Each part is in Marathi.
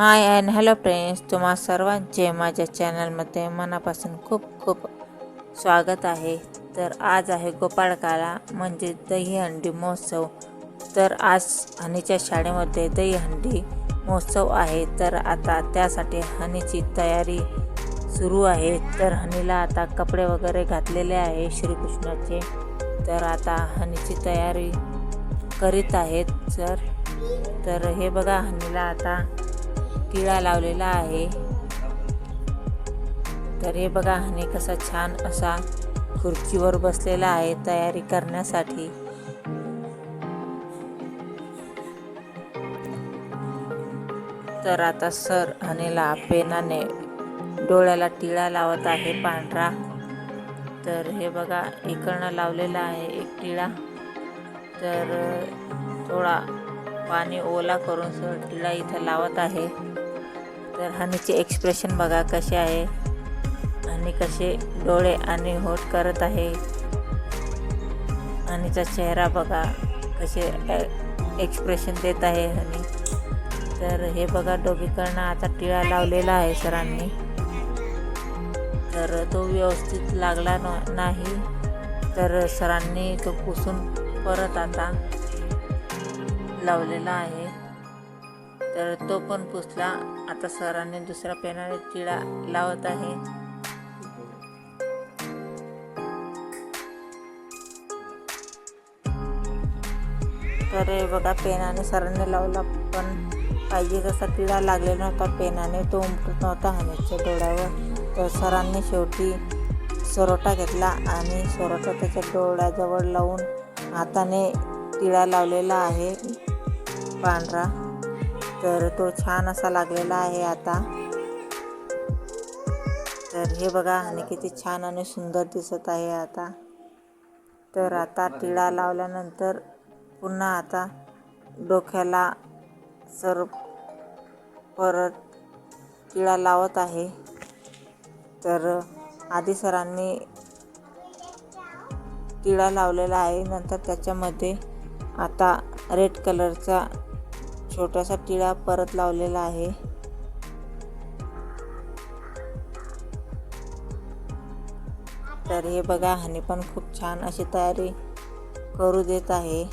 हाय अँड हॅलो फ्रेंड्स तुम्हा सर्वांचे माझ्या चॅनलमध्ये मनापासून खूप खूप स्वागत आहे. तर आज आहे गोपाळकाला म्हणजे दहीहंडी महोत्सव. तर आज हनीच्या शाळेमध्ये दहीहंडी महोत्सव आहे. तर आता त्यासाठी हनीची तयारी सुरू आहे. तर हनीला आता कपडे वगैरे घातलेले आहे श्रीकृष्णाचे. तर आता हनीची तयारी करीत आहेत सर. तर हे बघा हनीला आता तिळा लावलेला आहे. तर हे बघा हाने कसा छान असा खुर्चीवर बसलेला आहे तयारी करण्यासाठी. तर आता सर हनीला पेनाने डोळ्याला टिळा लावत आहे पांढरा. तर हे बघा इकडनं लावलेला आहे एक टिळा. तर थोडा पाणी ओला करून सर टिळा इथं लावत आहे. तर हनीचे एक्सप्रेशन बघा कसे आहे. आणि कसे डोळे आणि होठ करत आहे. हनीचा चेहरा बघा कसे एक्सप्रेशन देत आहे हनी. तर हे बघा डोबीकडनं आता टिळा लावलेला आहे सरांनी. तर तो व्यवस्थित लागला न नाही. तर सरांनी तो पुसून परत आता लावलेला आहे. तर तो पण पुसला. आता सरांनी दुसऱ्या पेनाने तिळा लावत आहे. तर बघा पेनाने सरांनी लावला पण पाहिजे तसा तिळा लागलेला नव्हता. पेनाने तो उमटत नव्हता हनीच्या डोळ्यावर. तर सरांनी शेवटी सरोटा घेतला आणि सरोटा त्याच्या डोळ्याजवळ लावून हाताने तिळा लावलेला आहे पांढरा. तर तो छान असा लागलेला आहे आता. तर हे बघा आणि किती छान आणि सुंदर दिसत आहे आता. तर आता टिळा लावल्यानंतर पुन्हा आता डोक्याला सर परत टिळा लावत आहे. तर आधी सरांनी टिळा लावलेला आहे. नंतर त्याच्यामध्ये आता रेड कलरचा छोटासा टिळा परत लावलेला आहे. तर हे बघा हनी पण खूप छान अशी तयारी करू देत आहे.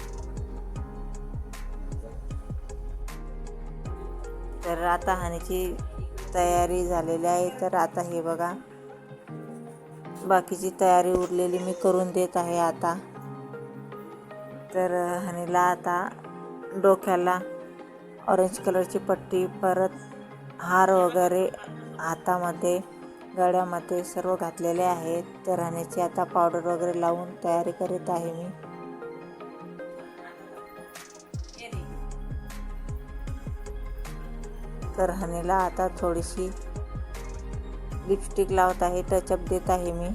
तर आता हनीची तयारी झालेली आहे. तर आता हे बघा बाकीची तयारी उरलेली मी करून देत आहे आता. तर हनीला आता डोक्याला ऑरेंज कलरची पट्टी परत हार वगैरे हातामध्ये गळ्यामध्ये सर्व घातलेले आहेत. तर राहण्याची आता पावडर वगैरे लावून तयारी करीत आहे मी. तर हनीला आता थोडीशी लिपस्टिक लावत आहे टचअप देत आहे मी.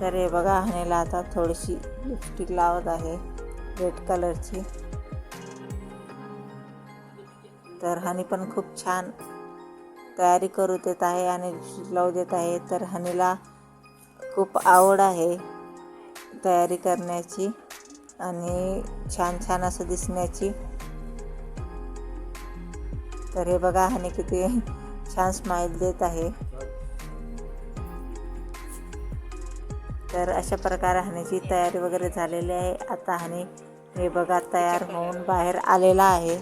तर हे बघा हनीला आता थोडीशी लिपस्टिक लावत आहे रेड कलरची तर हनी पण खूप छान तयारी करू देत आहे आणि लिपस्टिक लावू देत आहे. तर हनीला खूप आवड आहे तयारी करण्याची आणि छान छान असं दिसण्याची. तर हे बघा हनी किती छान स्माईल देत आहे. तर अशा प्रकारे हनीची तयारी वगैरे झालेली आहे. आता हानी हे बघा तयार होऊन बाहेर आलेला आहे.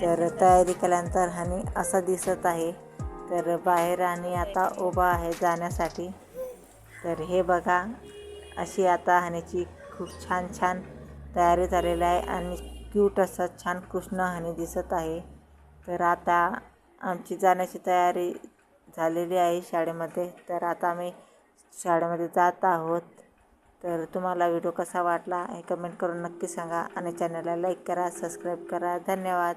तर तयारी केल्यानंतर हानी असा दिसत आहे. तर बाहेर आणि आता उभा आहे जाण्यासाठी. तर हे बघा अशी आता हनीची खूप छान छान तयारी झालेली आहे आणि क्यूट असं छान कृष्ण हानी दिसत आहे. तर आता आमची जाण्याची तयारी झालेली आहे शाळेमध्ये. तर आता आम्ही शाळेमध्ये जात आहोत. तर तुम्हाला व्हिडिओ कसा वाटला हे कमेंट करून नक्की सांगा आणि चॅनलला लाईक करा सबस्क्राईब करा. धन्यवाद.